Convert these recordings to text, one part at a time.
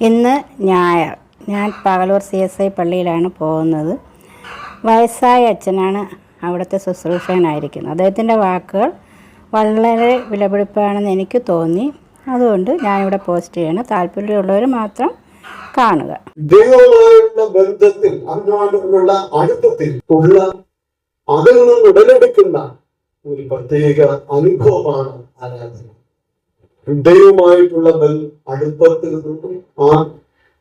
ഇന്ന് ഞായർ. ഞാൻ പകലൂർ സി എസ് ഐ പള്ളിയിലാണ് പോകുന്നത്. വയസ്സായ അച്ഛനാണ് അവിടുത്തെ ശുശ്രൂഷകനായിരിക്കുന്നത്. അദ്ദേഹത്തിന്റെ വാക്കുകൾ വളരെ വിലപിടിപ്പാണെന്ന് എനിക്ക് തോന്നി. അതുകൊണ്ട് ഞാനിവിടെ പോസ്റ്റ് ചെയ്യണം. താല്പര്യമുള്ളവർ മാത്രം കാണുക. ബന്ധത്തിൽ ഉടലെടുക്കുന്ന ഒരു പ്രത്യേക അനുഭവമാണ് ആരാധന. ദൈവമായിട്ടുള്ള ബന്ധ അടുപ്പത്തിൽ നിന്നും ആ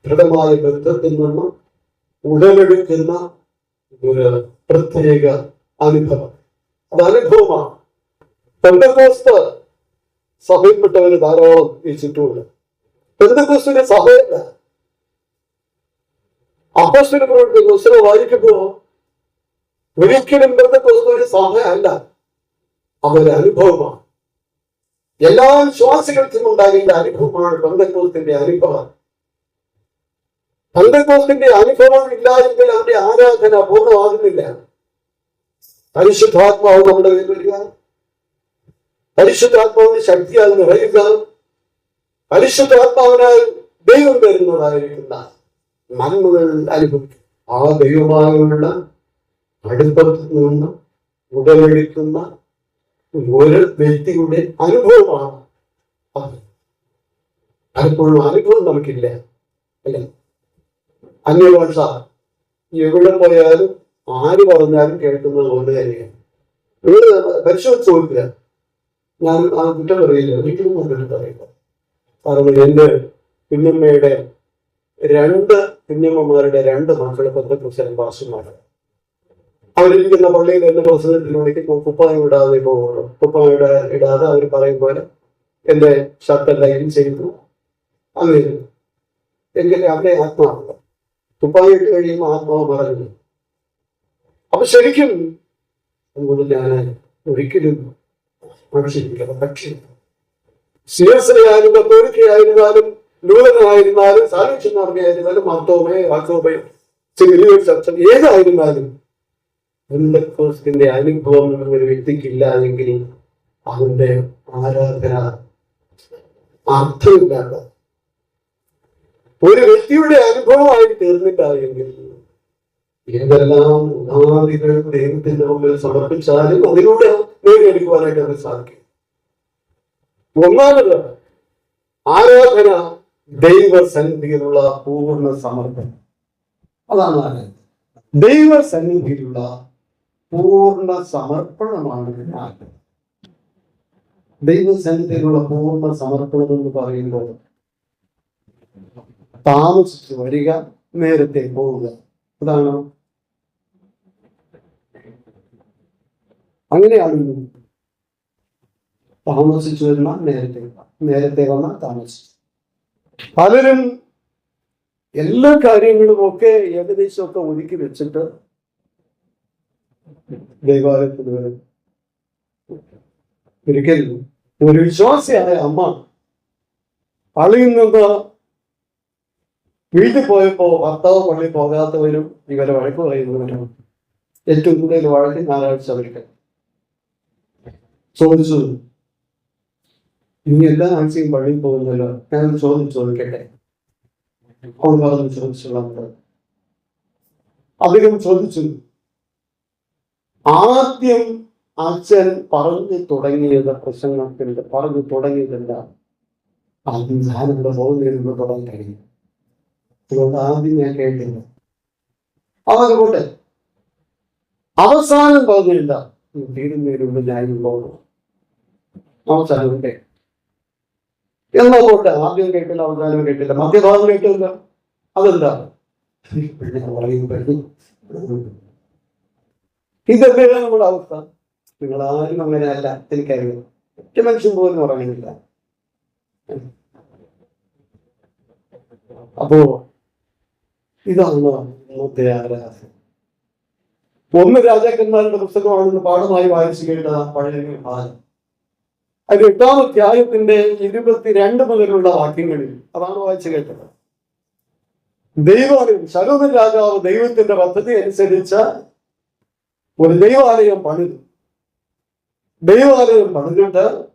ദൃഢമായ ബന്ധത്തിൽ നിന്നും ഉടലെടുക്കുന്ന ഒരു പ്രത്യേക അനുഭവം. അത് അനുഭവമാണ്. പെന്തകോസ്ത് സഭയിൽപ്പെട്ടവര് ധാരാളം ഈ ചുറ്റുമുണ്ട്. പെന്തകോസ്തിന്റെ സഭയല്ല അപ്പോസ്റ്റിന് പ്രവർത്തി പുസ്തകം വായിക്കുമ്പോ ഒരിക്കലും പെന്തകോസ്തൊരു സഭയല്ല അവരനുഭവമാണ് എല്ലാ വിശ്വാസികൾക്കും ഉണ്ടാകേണ്ട അനുഭവമാണ് ബന്ധക്കോസ്തിന്റെ അനുഭവം. ബന്ധക്കോസ്തിന്റെ അനുഭവം ഇല്ല എങ്കിൽ അവന്റെ ആരാധന പൂർണമാകുന്നില്ല പരിശുദ്ധാത്മാവ് നമ്മുടെ കയ്യിൽ വരിക. പരിശുദ്ധാത്മാവിന്റെ ശക്തിയാൽ നിറയുക. പരിശുദ്ധാത്മാവിനാൽ ദൈവം വരുന്നതായിരിക്കുന്ന നന്മകൾ അനുഭവിക്കും ആ ദൈവമായുള്ള അടുപ്പത്തിൽ നിന്ന് ഉടലെടുക്കുന്ന ഒരു വ്യക്തിയുടെ അനുഭവമാണ്. പലപ്പോഴും അനുഭവം നമുക്കില്ല. അല്ലേ? അന്യഭാഷ എവിടെ പോയാലും ആര് പറഞ്ഞാലും കേൾക്കുന്നത് കൊണ്ട് തന്നെയാണ്. ഇവിടെ പരിശോധിച്ച് നോക്കുക ഞാൻ ആ കുറ്റം പറയില്ല ഒരിക്കലും കൊണ്ടിട്ട് പറയില്ല. കാരണം എന്റെ കുഞ്ഞമ്മയുടെ രണ്ട് കുഞ്ഞമ്മമാരുടെ രണ്ട് മക്കളെ പന്തക്കുസരം പാസ്റ്റർമാരാണ് അവരിരിക്കുന്ന പള്ളിയിൽ എന്റെ പ്രസംഗത്തിലൂടെ കുപ്പായം ഇടാതെ പോകുന്നു കുപ്പായം ഇടാ ഇടാതെ അവർ പറയും പോലെ എന്റെ ഷർട്ടെല്ലാം ലൈൻ ചെയ്തു. അങ്ങനെ എങ്കിൽ അവിടെ ആത്മാവുണ്ട് കുപ്പായം ഇട്ട് കഴിയുമ്പോൾ ആത്മാവ് മറഞ്ഞു അപ്പൊ ശരിക്കും അതുകൊണ്ട് ഞാൻ ഒരിക്കലും മനുഷ്യരില്ല പക്ഷേ സി കോരിക്കയായിരുന്നാലും ലൂലനായിരുന്നാലും സാലിച്ചനാർമയായിരുന്നാലും മർത്തോമയോ വാക്കോമയോ സിഗരിയോ ചർച്ച ഏതായിരുന്നാലും ബന്ധക്കോസിന്റെ അനുഭവം ഒരു വ്യക്തിക്കില്ല ഇല്ലാതെങ്കിൽ അവന്റെ ആരാധന അർത്ഥമില്ലാത്ത ഒരു വ്യക്തിയുടെ അനുഭവമായി തീർന്നില്ല ഏതെല്ലാം ഉപാധികൾ ദൈവത്തിന്റെ മുമ്പിൽ സമർപ്പിച്ചാലും അതിലൂടെ നേടിയെടുക്കുവാനായിട്ട് അത് സാധിക്കും. ഒന്നാമത് ആരാധന ദൈവസന്നിധിയിലുള്ള പൂർണ സമർപ്പണം. അതാണ് ആരാധന. ദൈവസന്നിധിയിലുള്ള പൂർണ സമർപ്പണമാണ് ആഗ്രഹം ദൈവസന്നിധിയിലുള്ള പൂർണ സമർപ്പണം എന്ന് പറയുമ്പോൾ താമസിച്ചു വരിക നേരത്തെ പോവുക. അതാണ്. അങ്ങനെയാണ് താമസിച്ചു വരുന്ന നേരത്തെ നേരത്തെ വന്ന താമസിച്ചു. പലരും എല്ലാ കാര്യങ്ങളും ഒക്കെ ഏകദേശമൊക്കെ ഒതുക്കി വെച്ചിട്ട് ദൈവാലയത്തിൽ വരും. ഒരിക്കൽ ഒരു വിശ്വാസിയായ അമ്മ പള്ളിയിൽ നിന്ന് വീട്ടിൽ പോയപ്പോ ഭർത്താവ് പള്ളി പോകാത്തവരും ഇവരെ വഴക്ക് പറയുന്നവരും ഏറ്റവും കൂടുതൽ വഴക്ക് ഞായറാഴ്ച അവർക്ക് ചോദിച്ചു. ഇനി എല്ലാ ആഴ്ചയും പള്ളിയിൽ പോകുന്നല്ലോ. ഞാൻ ചോദ്യം ചോദിക്കട്ടെ? ചോദിച്ചുള്ളത് അദ്ദേഹം ചോദിച്ചു. ആദ്യം അച്ഛൻ പറഞ്ഞു തുടങ്ങിയത് പ്രസംഗത്തിന്റെ പറഞ്ഞു തുടങ്ങിയതല്ല ആദ്യം ഞാനിവിടെ പോകുന്നതിന് തുടങ്ങി കഴിഞ്ഞു. അതുകൊണ്ട് ആദ്യം ഞാൻ കേട്ടില്ല അവൻ പോട്ടെ അവസാനം പോകുന്നില്ല തീരുന്നതിനുണ്ട് ഞാൻ പോകുന്നു അവസാനം കേട്ടെ. എന്നാ പോട്ടെ ആദ്യം കേട്ടില്ല അവസാനം കേട്ടില്ല. മധ്യഭാഗം കേട്ടില്ല അതെന്താ? പിന്നെ ഇതല്ലേ നമ്മുടെ അവസ്ഥ. നിങ്ങൾ ആരും അങ്ങനെയല്ല എനിക്കറിയാം. ഒറ്റ മനുഷ്യൻ പോലും പറയുന്നില്ല അപ്പോ ഇതാണ് ഒന്ന് രാജാക്കന്മാരുടെ പുസ്തകമാണെന്ന് പാഠമായി വായിച്ചു കേട്ട പഴയ ഭാഗം എട്ടാം അധ്യായത്തിന്റെ ഇരുപത്തിരണ്ട് മുതലുള്ള വാക്യങ്ങളിൽ അതാണ് വായിച്ചു കേട്ടത്. ദൈവം ശലോമൻ രാജാവ് ദൈവത്തിന്റെ പദ്ധതി അനുസരിച്ച് ഒരു ദൈവാലയം പണിതു. ദൈവാലയം പണിതിട്ട്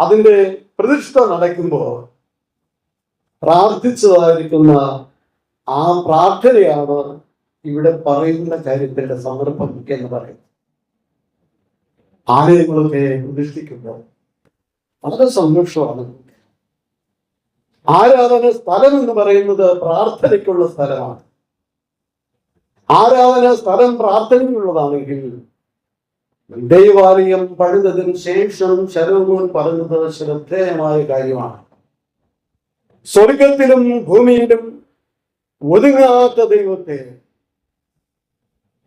അതിന്റെ പ്രതിഷ്ഠ നടക്കുമ്പോൾ പ്രാർത്ഥിച്ചതായിരിക്കുന്ന ആ പ്രാർത്ഥനയാണ് ഇവിടെ പറയുന്ന കാര്യത്തിന്റെ സമർപ്പണം എന്ന് പറയുന്നത്. ആലയങ്ങളൊക്കെ പ്രതിഷ്ഠിക്കുമ്പോൾ വളരെ സന്തോഷമാണ്. ആരാധന സ്ഥലം എന്ന് പറയുന്നത് പ്രാർത്ഥനയ്ക്കുള്ള സ്ഥലമാണ്. ആരാധന സ്ഥലം പ്രാർത്ഥനയുള്ളതാണെങ്കിൽ ദൈവാലയം പഴുതതിന് ശേഷം ശരവുമോൻ പറഞ്ഞത് ശ്രദ്ധേയമായ കാര്യമാണ്. സ്വർഗത്തിലും ഭൂമിയിലും ഒതുങ്ങാത്ത ദൈവത്തെ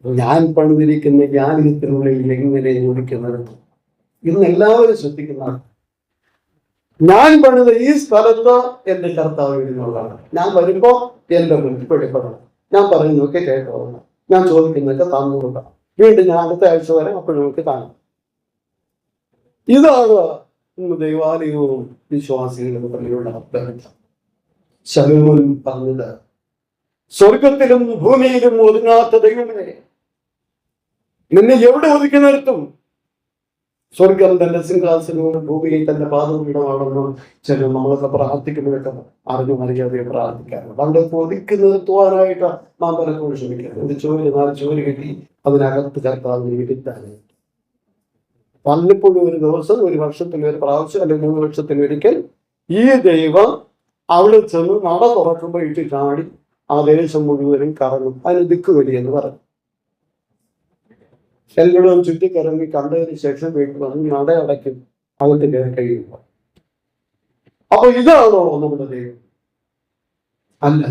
ഞാൻ പണിതിരിക്കുന്ന ജ്ഞാനത്തിനുള്ളിൽ എങ്ങനെ ഒതുക്കുന്നത് ഇന്ന് എല്ലാവരും ശ്രദ്ധിക്കുന്നതാണ് ഞാൻ പണിത ഈ സ്ഥലത്ത് എന്റെ കർത്താവ് എന്നുള്ളതാണ് ഞാൻ വരുമ്പോ എന്റെ വെളിപ്പെടണം ഞാൻ പറയുന്നതൊക്കെ കേട്ടോളണം ഞാൻ ചോദിക്കുന്നതൊക്കെ തന്നുകൊണ്ടാണ് വീണ്ടും ഞാൻ അടുത്ത ആഴ്ച വരെ അപ്പോൾ നമുക്ക് കാണാം. ഇതാണ് ദൈവാലയവും വിശ്വാസികളും തമ്മിലുള്ള ബന്ധം ശലോമോൻ പറഞ്ഞത് സ്വർഗത്തിലും ഭൂമിയിലും ഒതുങ്ങാത്ത ദൈവമേ നിന്നെ എവിടെ ഒതുക്കുന്നിടത്തും സ്വർഗം തന്റെ സിംഹാസനവും ഭൂമിയിൽ തന്റെ പാദപീഠമാണെന്നും ചില നമ്മളൊക്കെ പ്രാർത്ഥിക്കുന്നതൊക്കെ അറിഞ്ഞു അറിയാതെ പ്രാർത്ഥിക്കാറുണ്ട്. അവിടെ ഒതുക്കുന്നതെത്തുവാനായിട്ട് നാം പലപ്പോഴും ശ്രമിക്കുന്നത് ഒരു ചോര് നാല് ചോര് കിട്ടി അതിനകത്ത് കർത്താവിനെ ഇരുത്താൻ പലപ്പോഴും ഒരു ദിവസം ഒരു വർഷത്തിൽ ഒരു പ്രാവശ്യം അല്ലെങ്കിൽ മൂന്ന് വർഷത്തിൽ ഒരിക്കൽ ഈ ദൈവം അവിടെ ചെന്ന് നട തുറക്കുമ്പോൾ ഇട്ട് ചാടി ആ ദേശം മുഴുവനും കറങ്ങും. അതിന് ദിക്ക് വലി എന്ന് പറഞ്ഞു എല്ലായിടവും ചുറ്റിക്കറങ്ങി കണ്ടതിന് ശേഷം വീട്ടിൽ വന്ന് നട അടയ്ക്കും. അകത്ത് കയറി കഴിയുമ്പോൾ. അപ്പൊ ഇതാണോ നമ്മുടെ ദൈവം? അല്ല.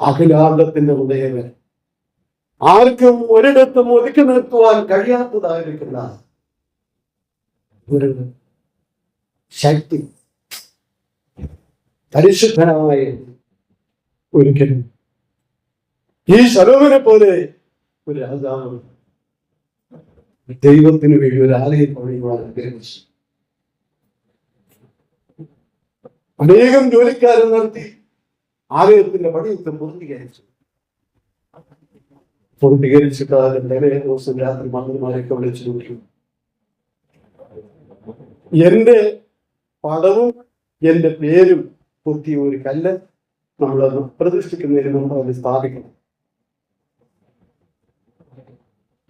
അഖിലാണ്ടത്തിന്റെ ഹൃദയവൻ ആർക്കും ഒരിടത്തും ഒതുക്കി നിർത്തുവാൻ കഴിയാത്തതായിരിക്കുന്ന ഒരു ശക്തി. പരിശുദ്ധനായ ഒരിക്കലും. ഈ ശലോമിനെ പോലെ ഒരു ദൈവത്തിന് വേണ്ടി ഒരു ആലയം പണിയുവാൻ ആഗ്രഹിച്ചു അനേകം ജോലിക്കാരെ നടത്തി ആലയത്തിന്റെ പണിയൊക്കെ പൂർത്തീകരിച്ചു. എന്റെ പടവും എന്റെ പേരും പൊത്തിയ ഒരു കല്ല് നമ്മൾ പ്രതിഷ്ഠിക്കുന്നതിന് മുമ്പ് അത് സ്ഥാപിക്കണം.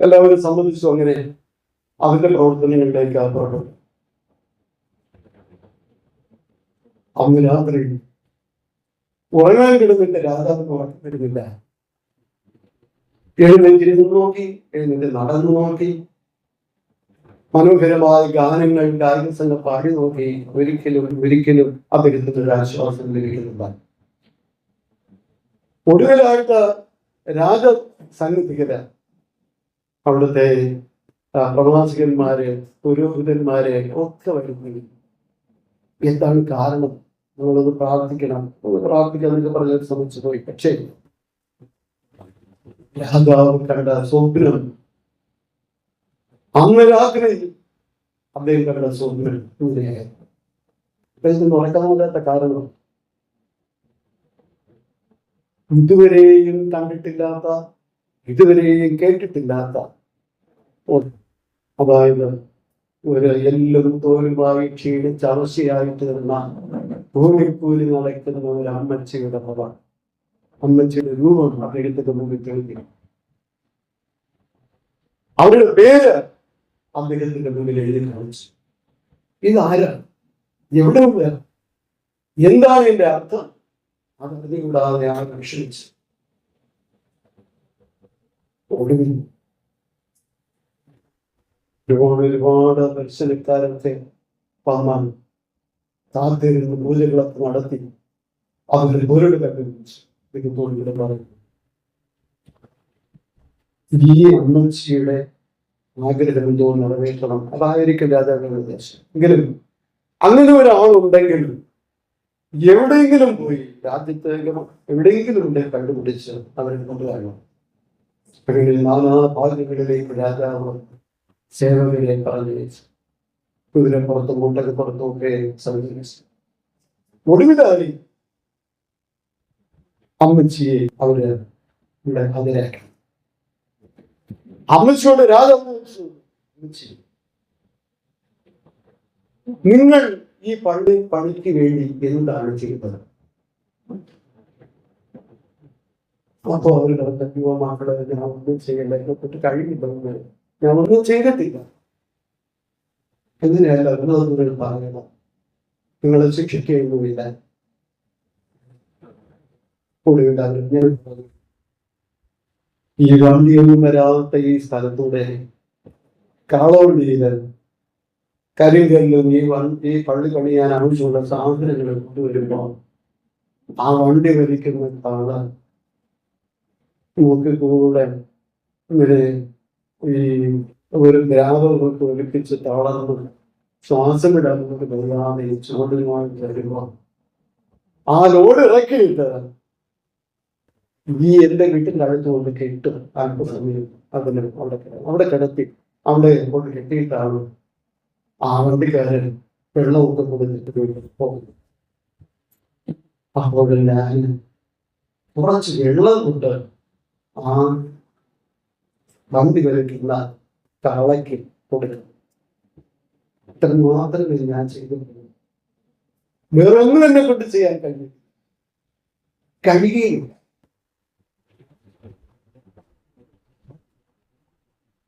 എല്ലാവരും സംബന്ധിച്ചു അങ്ങനെ അതിന്റെ പ്രവർത്തനങ്ങളിലേക്ക് പുറപ്പെട്ടു അന്ന് രാത്രി ഉറങ്ങാൻ കിടന്നിട്ട് രാജാവ് ഉറക്കം വരുന്നില്ല. എഴുന്നേറ്റിരുന്ന് നോക്കി എഴുന്നേറ്റ് നടന്നു നോക്കി മനോഹരമായ ഗാനങ്ങൾ ഗായകസംഘം പാടി നോക്കി ഒരിക്കലും ഒരിക്കലും അദ്ദേഹത്തിന് ഒരു ആശ്വാസം ലഭിക്കുന്നില്ല. ഒടുവിലായിട്ട് രാജ സന്നിധികര് അവിടുത്തെ പ്രവാസികന്മാര് പുരോഹിതന്മാരെ ഒക്കെ വരുന്നത് എന്താണ് കാരണം നമ്മളത് പ്രാർത്ഥിക്കണം നമ്മൾ പ്രാർത്ഥിക്കാൻ എന്നൊക്കെ പറഞ്ഞ ശ്രമിച്ചു പോയി പക്ഷേ രാജാവ് കണ്ട സ്വപ്നം അന്ന് രാത്രി അദ്ദേഹം കണ്ട സ്വപ്നം. അദ്ദേഹത്തിന് ഉറക്കാൻ കാരണം ഇതുവരെയും കണ്ടിട്ടില്ലാത്ത ഇതുവരെയും കേട്ടിട്ടില്ലാത്ത ഒന്ന്. അതായത് ഒരു എല്ലും തോലുമായി ക്ഷീണിച്ച് അവശയായിട്ട് നിന്ന ഭൂമിക്കൂലി നടക്കുന്ന ഒരു അമ്മച്ചിയുടെ പദ അമ്മച്ചിയുടെ രൂപം അദ്ദേഹത്തിന്റെ മുമ്പിൽ തെളിഞ്ഞു. അവരുടെ പേര് അദ്ദേഹത്തിന്റെ മുമ്പിൽ എഴുതി കാണിച്ചു. ഇതാരാ? എവിടെ നിന്ന്? എന്താണ് എന്റെ അർത്ഥം? അത് അറിഞ്ഞുകൂടാതെ ആ രക്ഷിച്ചു ഒടുവിൽ ഒരുപാട് ഒരുപാട് ദർശനക്കാരത്തെ വന്നാൽ താത്തിരുന്ന് പൂജകളൊക്കെ നടത്തി അവരുടെ പൊരുട് കണ്ടുപിടിച്ചു ഇവിടെ പറയുന്നു ഈ അമ്മച്ചിയുടെ ആഗ്രഹം എന്തോ നിറവേറ്റണം. അതായിരിക്കും രാജാവിന്റെ ഉദ്ദേശം എങ്കിലും അങ്ങനെ ഒരാളുണ്ടെങ്കിൽ എവിടെയെങ്കിലും പോയി രാജ്യത്തെ എവിടെയെങ്കിലും ഉണ്ടെങ്കിൽ കണ്ടുപിടിച്ച് അവരെ കൊണ്ടുവരണം. അങ്ങനെ നാല് ഭാഗ്യങ്ങളിലേക്ക് രാജാവ് സേവകരെ പറഞ്ഞു വെച്ചു കുതിരപ്പുറത്തും മുട്ടകപ്പുറത്തും ഒക്കെ സഞ്ചരിച്ചു ഒടുവിലായി അമ്മച്ചിയെ അവർ ഇവിടെ ഹാജരാക്കി. അമ്മച്ചിയോട് രാജാവ് ചോദിച്ചു, "അമ്മച്ചി, നിങ്ങൾ ഈ പള്ളി പണിക്ക് വേണ്ടി എന്താണ് ചെയ്യുന്നത് അപ്പൊ അവരുടെ യുവമാക്കളെ ഞാൻ ഒന്നും ചെയ്യണ്ട എന്നെപ്പെട്ട് കഴിയില്ലെന്ന് ഞാൻ ഒന്നും ചെയ്തിട്ടില്ല എങ്ങനെയല്ല നിങ്ങൾ പറയണം നിങ്ങളെ ശിക്ഷിക്കുകയൊന്നുമില്ല ഈ വണ്ടിയൊന്നും വരാത്ത ഈ സ്ഥലത്തൂടെ കാളവണ്ടിയിൽ കരിങ്കല്ലും ഈ വണ്ടി പള്ളി പണിയാൻ ആവശ്യമുള്ള സാധനങ്ങൾ കൊണ്ടുവരുമ്പോ ആ വണ്ടി വലിക്കുന്ന താള നമുക്ക് കൂടെ ഇങ്ങനെ ഈ ഒരു ഗ്രാമം ഒലിപ്പിച്ച് തളർന്ന് ശ്വാസം വിടാൻ നമുക്ക് കഴിയാതെ ഈ ചുമടുമായി വരുമ്പോ ആ ലോഡ് ഇറക്കിയിട്ട് ഈ എന്റെ വീട്ടിന്റെ അടുത്ത് കൊണ്ട് കെട്ട് അല്പസമയം അതിന് അവിടെ അവിടെ കിടത്തി അവിടെ കൊണ്ട് കെട്ടിയിട്ടാണ് ആ വണ്ടിക്കാരൻ വെള്ളമൊക്കെ കൊടുത്തിട്ട് പോകുന്നത്. അപ്പോൾ ഞാൻ കുറച്ച് വെള്ളം കൊണ്ട് ആ വലിക്കുന്ന തളയ്ക്ക് കൊടുക്കണം. ഇത്ര മാത്രമേ ഞാൻ ചെയ്തിട്ടുള്ളൂ വേറെ ഒന്നും എന്നെ കൊണ്ട് ചെയ്യാൻ കഴിയും കഴിയുകയില്ല.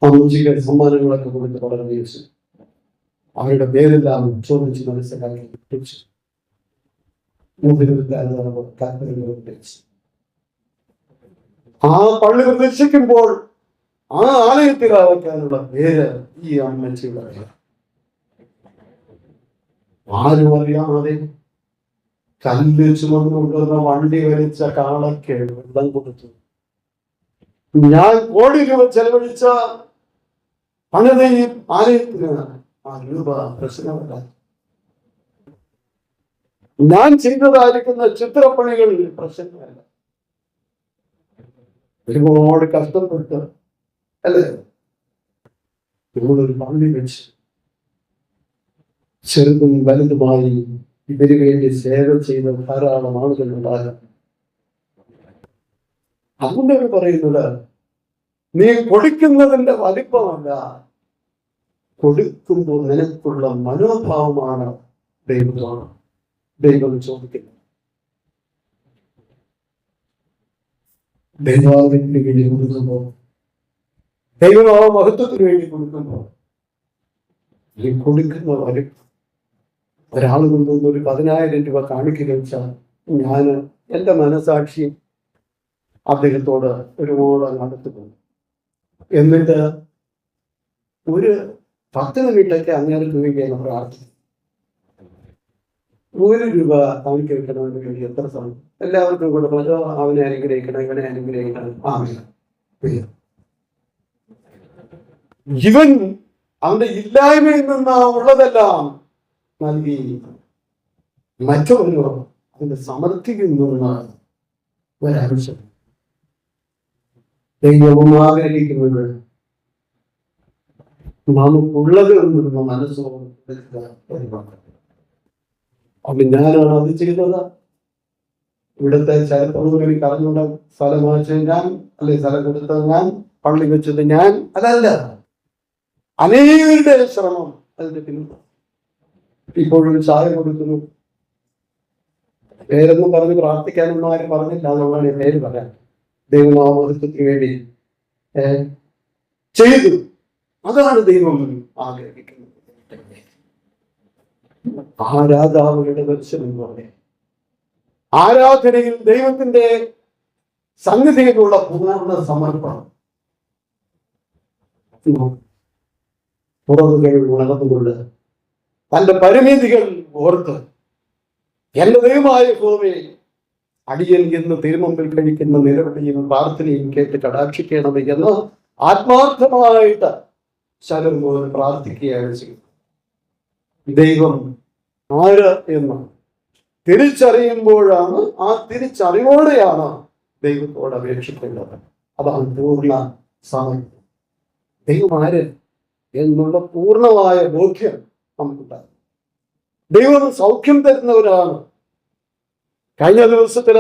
അമ്മൂജിക്ക് സമ്മാനങ്ങളൊക്കെ കൊടുത്ത് വളരെ ചോദിച്ചു അവരുടെ പേരെല്ലാം ചോദിച്ച് മനസ്സിലാക്കി ആ പള്ളി പ്രദർശിക്കുമ്പോൾ ആ ആലയത്തിൽ ആവയ്ക്കാനുള്ള പേര് ഈ അമ്മച്ചി പറയാം ആരും അറിയാതെ കല്ല് ചുമന്നുകൊണ്ടുവന്ന വണ്ടി വലിച്ച കാളയ്ക്ക് വെള്ളം കൊടുത്തു. ഞാൻ കോടി രൂപ ചെലവഴിച്ച പണിതയും ആലയത്തിന് ആ രൂപ പ്രശ്നമല്ല. ഞാൻ ചെയ്തതായിരിക്കുന്ന ചിത്രപ്പണികൾ പ്രശ്നമല്ല. ഒരുപാട് കഷ്ടപ്പെട്ട് അല്ലേ? നമ്മളൊരു പള്ളി വെച്ച് ചെറുതും വലുതുമായി ഇതിനു വേണ്ടി സേവ ചെയ്ത ധാരാളം ആളുകൾ ഉണ്ടാകും. അതുകൊണ്ടാണ് പറയുന്നത് നീ കൊടുക്കുന്നതിന്റെ വലിപ്പമല്ല കൊടുക്കുമ്പോൾ നിനക്കുള്ള മനോഭാവമാണ് ദൈവമാണ്. ദൈവം ചോദിക്കുന്നത് ദൈവാദിന്റെ കീഴിൽ കൊടുക്കുമ്പോൾ ദൈവമാവ മഹത്വത്തിന് വേണ്ടി കൊടുക്കുന്നു. നീ കൊടുക്കുന്ന വലിപ്പം ഒരാൾ കൊണ്ടുവന്ന് ഒരു പതിനായിരം രൂപ കാണിക്കുകയും വെച്ചാൽ ഞാൻ എന്റെ മനസാക്ഷി അദ്ദേഹത്തോട് ഒരുപാട് അടുത്ത് പോകും എന്നിട്ട് ഒരു പത്ത് മിനിറ്റൊക്കെ അങ്ങനെ രൂപയ്ക്കാണ് പ്രാർത്ഥന ഒരു രൂപ അവനിക്ക് വെക്കണമെന്ന് വേണ്ടി എത്ര സമയം? എല്ലാവർക്കും കൊടുക്കണം പറഞ്ഞു അവനെ അനുഗ്രഹിക്കണം ഇവനെ അനുഗ്രഹിക്കണം. ആമേൻ. ഇവൻ അവന്റെ ഇല്ലായ്മയിൽ നിന്ന് ഉള്ളതെല്ലാം നൽകി. മറ്റൊരു അതിന്റെ സമൃദ്ധിയിൽ നിന്ന് ഒരാവശ്യം. ദൈവവും ആഗ്രഹിക്കുന്നത് നമുക്കുള്ളത് എന്നുള്ള മനസ്സോട് ഞാനാണ് അത് ചെയ്തത് ഇവിടുത്തെ ചരിത്രം എനിക്ക് അറിഞ്ഞുകൊണ്ട് സ്ഥലം വാങ്ങിച്ചത് ഞാൻ അല്ലെ സ്ഥലം കൊടുത്തത് ഞാൻ പള്ളി വെച്ചത് ഞാൻ അതല്ല. അനേകരുടെ ശ്രമം അതിന്റെ പിന്നിൽ. ഇപ്പോഴും ചായ കൊടുക്കുന്നു. പേരൊന്നും പറഞ്ഞ് പ്രാർത്ഥിക്കാനൊന്നും ആരും പറഞ്ഞില്ല എന്നുള്ളതാണ് ഈ പേര് പറയാൻ. ദൈവമാവൃത്തത്തിന് വേണ്ടി ചെയ്തു. അതാണ് ദൈവം ആഗ്രഹിക്കുന്നത്. ആരാധാവുകളുടെ ദർശനം എന്ന് പറയും ആരാധനയിൽ ദൈവത്തിന്റെ സന്നിധിയിലുള്ള പൂർണ സമർപ്പണം. പുറകുകൾ ഉണർന്നുകൊണ്ട് പരിമിതികൾ ഓർത്ത് എന്റെ ദൈവമായ ഭൂമി അടിയൻ എന്ന് തിരുമുമ്പിൽ കഴിക്കുന്ന നിലവിളിയും പ്രാർത്ഥനയും കേട്ട് കടാക്ഷിക്കണമേ എന്ന് ആത്മാർത്ഥമായിട്ട് പോലെ പ്രാർത്ഥിക്കുകയാണ് ചെയ്യുന്നത്. ദൈവം ആര് എന്ന് തിരിച്ചറിയുമ്പോഴാണ് ആ തിരിച്ചറിവോടെയാണ് ദൈവത്തോട് അപേക്ഷിക്കേണ്ടത്. അതാണ് പൂർണ സമയം. ദൈവം ആര്? എന്നുള്ള പൂർണമായ ബോധ്യം നമുക്കുണ്ടാകും. ദൈവം സൗഖ്യം തരുന്നവരാണ് കഴിഞ്ഞ ദിവസത്തിൽ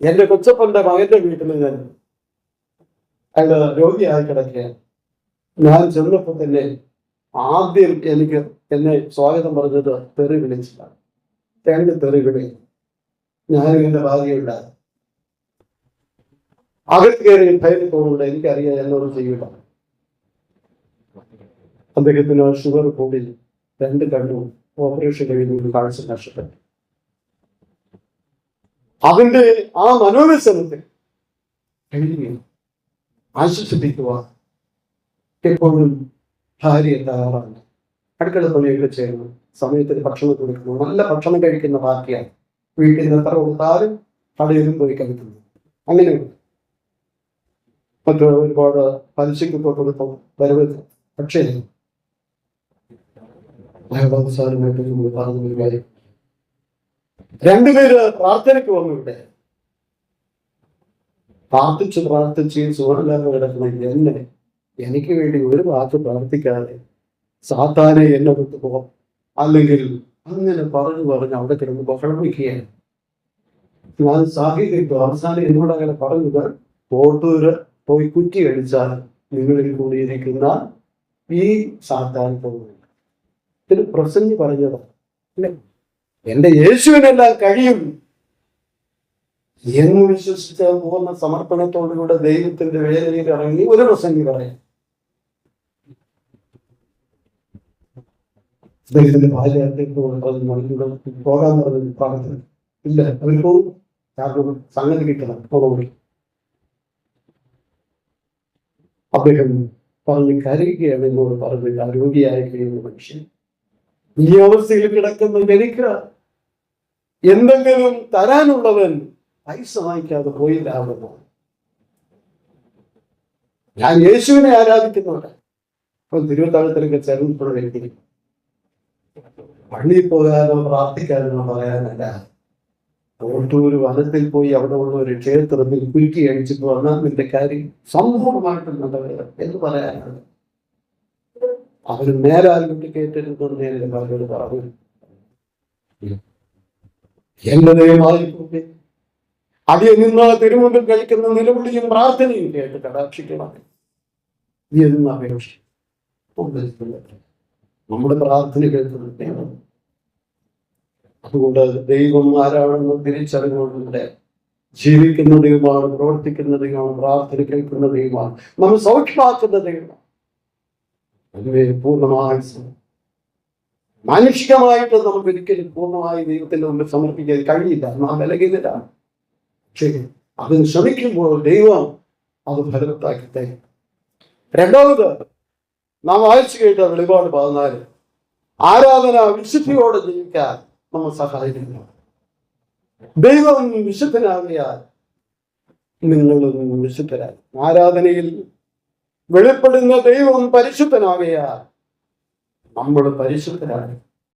എന്റെ കൊച്ചപ്പന്റെ മകന്റെ വീട്ടിൽ ഞാൻ അയാൾ രോഗിയായി കിടക്കുകയാണ്. ഞാൻ ചെന്നപ്പോ തന്നെ ആദ്യം എനിക്ക് എന്നെ സ്വാഗതം പറഞ്ഞത് തെറി വിളിച്ചിട്ടാണ്. രണ്ട് തെറി വിളി ഞാനും എന്റെ ഭാഗ്യമില്ല അകത്ത് കയറി ഭയത്തോടുകൂടെ എനിക്കറിയാം എന്നോട് ചെയ്യൂല അദ്ദേഹത്തിന് ഷുഗർ കൂടി രണ്ട് കണ്ണും ഓപ്പറേഷൻ കഴിഞ്ഞു കാഴ്ച നഷ്ടപ്പെട്ടു. അതിന്റെ ആ മനോവ്യസനത്തെ കഴിഞ്ഞു ആശ്വസിപ്പിക്കുക എപ്പോഴും ഭാര്യ തയ്യാറാണ്. അടുക്കള പണിയൊക്കെ ചെയ്യണം സമയത്തിന് ഭക്ഷണം കൊടുക്കണം നല്ല ഭക്ഷണം കഴിക്കുന്ന ബാക്കിയാണ് വീട്ടിൽ നിന്ന് എത്ര കൊടുത്താലും കടയിലും പോയി കഴിക്കുന്നു. അങ്ങനെയുണ്ട് മറ്റു ഒരുപാട് പലിശയ്ക്ക് കൊടുക്കും വരവ്. പക്ഷേ അവസാനമായിട്ട് നമ്മൾ പറഞ്ഞ ഒരു കാര്യം രണ്ടുപേര് പ്രാർത്ഥനയ്ക്ക് വന്നു ഇവിടെ. പ്രാർത്ഥിച്ച് പ്രാർത്ഥിച്ച് സുഖമില്ലാതെ കിടക്കുന്ന എന്നെ എനിക്ക് വേണ്ടി ഒരു വാക്ക് പ്രാർത്ഥിക്കാതെ സാത്താനെ എന്നെ വിട്ടു പോകാം അല്ലെങ്കിൽ അങ്ങനെ പറഞ്ഞു പറഞ്ഞ് അവിടെ കിടന്ന് ബഹളം വയ്ക്കുകയാണ് ഞാൻ സാഹിത്യത്വം അവസാനം എന്നോട് അങ്ങനെ പറഞ്ഞത് കോട്ടൂര് പോയി കുറ്റി അടിച്ചാൽ നിങ്ങളിൽ കൂടിയിരിക്കുന്ന ഈ സാത്താൻ പോകുന്നു പ്രസംഗി പറഞ്ഞത്. അല്ലെ? എന്റെ യേശുവിനെല്ലാം കഴിയും. എന്ന് വിശ്വസിച്ച പൂർണ സമർപ്പണത്തോടുകൂടെ ദൈവത്തിന്റെ വേദനയിൽ ഇറങ്ങി ഒരു പ്രസംഗി പറയാം. ദൈവത്തിന്റെ ഭാര്യ പോകാൻ പറഞ്ഞു പറഞ്ഞു ഇല്ല അവർക്ക് പോകും സംഗതി കിട്ടണം പോകും അദ്ദേഹം പറഞ്ഞ് കരയുകയാണ് എന്നോട് പറഞ്ഞത്. കഴിയുന്ന മനുഷ്യൻ. ഈ അവസ്ഥയിൽ കിടക്കുന്ന എനിക്ക് എന്തെങ്കിലും തരാനുള്ളവൻ പൈസ വാങ്ങിക്കാതെ പോയില്ലാകുന്നു ഞാൻ യേശുവിനെ ആരാധിക്കുന്നുണ്ട്. തിരുവനന്തപുരത്തിലൊക്കെ ചേർന്നിട്ടുള്ള വ്യക്തി പള്ളിയിൽ പോകാനോ പ്രാർത്ഥിക്കാനോ പറയാനല്ല. കോട്ടൂര് വനത്തിൽ പോയി അവിടെ ഉള്ള ഒരു ക്ഷേത്രത്തിൽ കുരുക്കി അടിച്ചിട്ട് വന്നാൽ നിന്റെ കാര്യം സംഭവമായിട്ടും നല്ലത് എന്ന് പറയാനാണ്. അവന് മേലാൽ കുട്ടി കേട്ടിരുന്നു എന്റെ മകളോട് പറഞ്ഞു. എന്റെ ദൈവമായി അടിയ നിന്ന് തിരുമുമ്പിൽ കഴിക്കുന്ന നിലവിളിയും പ്രാർത്ഥനയും കേട്ട് കടാക്ഷിക്കണം. നമ്മുടെ പ്രാർത്ഥന കേൾക്കുന്നത് അതുകൊണ്ട് ദൈവം ആരാണെന്ന് തിരിച്ചറിഞ്ഞുകൊണ്ട് ജീവിക്കുന്ന ദൈവമാണ് പ്രവർത്തിക്കുന്ന ദൈവമാണ് പ്രാർത്ഥന കേൾക്കുന്ന ദൈവമാണ് നമ്മൾ സൗഖ്യമാക്കുന്ന ദൈവമാണ്. അതിനെ പൂർണമായി മാനുഷികമായിട്ട് നമുക്ക് ഒരിക്കലും പൂർണമായി ദൈവത്തിന്റെ മുമ്പിൽ സമർപ്പിക്കാൻ കഴിയില്ല. നാം വിലകുന്നില്ല പക്ഷേ അതിന് ശ്രമിക്കുമ്പോൾ ദൈവം അത് ഫലവത്താക്കട്ടെ രണ്ടാമത് നാം വായിച്ചു കേട്ട വെളിപാട് പതിനാല്. ആരാധന വിശുദ്ധിയോടെ ജീവിക്കാൻ നമ്മൾ സഹായിക്കുന്നു. ദൈവം വിശുദ്ധനാകിയാൽ നിങ്ങളും വിശുദ്ധരായി ആരാധനയിൽ വെളിപ്പെടുന്ന ദൈവം പരിശുദ്ധനാകയാൽ. നമ്മൾ പരിശുദ്ധരായി